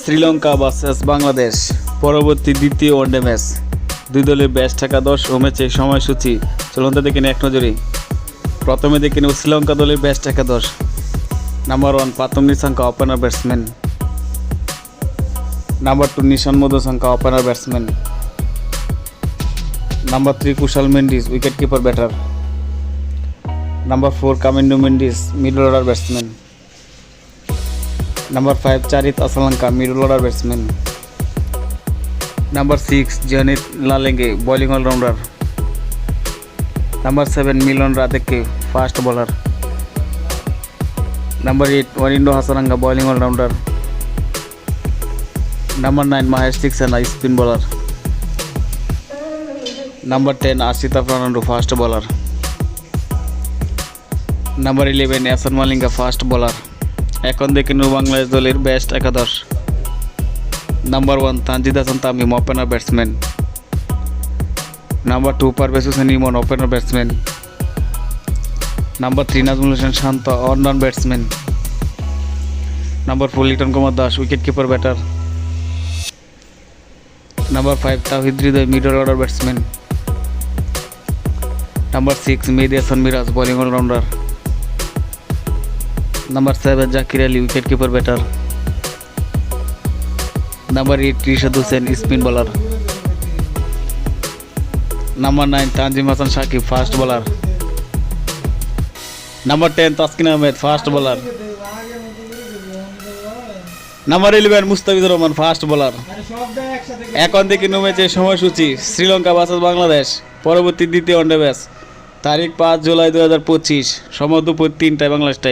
Sri Lanka versus Bangladesh, পরবর্তী দ্বিতীয় one day match. দুই দলের ব্যাচ থাকা দশ ও ম্যাচের সময়সূচি। চলন্ত দেখে এক নজরে প্রথমে দেখে নেব শ্রীলঙ্কা দলের ব্যাচ থাকা দশ। Number one Pathum Nissanka opener batsman number two Nishan Madushanka opener batsman number three Kusal Mendis wicket keeper batter number four Kamindu Mendis middle order batsman number five Charith Asalanka middle order batsman number six Janith Liyanage bowling allrounder number seven Milan Rathnayake fast bowler number eight Wanindu Hasaranga bowling allrounder number nine Maheesh Theekshana spin bowler number ten Asitha Fernando fast bowler number eleven Eshan Malinga fast bowler এখন দেখে নেব বাংলাদেশ দলের best একাদশ। Number one Tanzid Hasan Tamim opener batsman number two Parvez Hossain Emon opener batsman number three Najmul Hossain Shanto one down batsman number four Liton Kumar Das wicket keeper batter number five Towhid Hridoy middle order batsman number six Mehidy Hasan Miraz bowling allrounder number seven Jaker Ali wicket keeper batter number eight Rishad Hossain spin bowler number nine Tanzim Hasan Shakib fast bowler number ten Taskin Ahmed fast bowler number eleven Mustafizur Rahman fast bowler এখন থেকে নেমেছে সময়সূচি Sri Lanka versus Bangladesh পরবর্তী দ্বিতীয় one day match তারিখ পাঁচ জুলাই দু হাজার পঁচিশ, সময় দুপুর তিনটায় বাংলাদেশ টাইম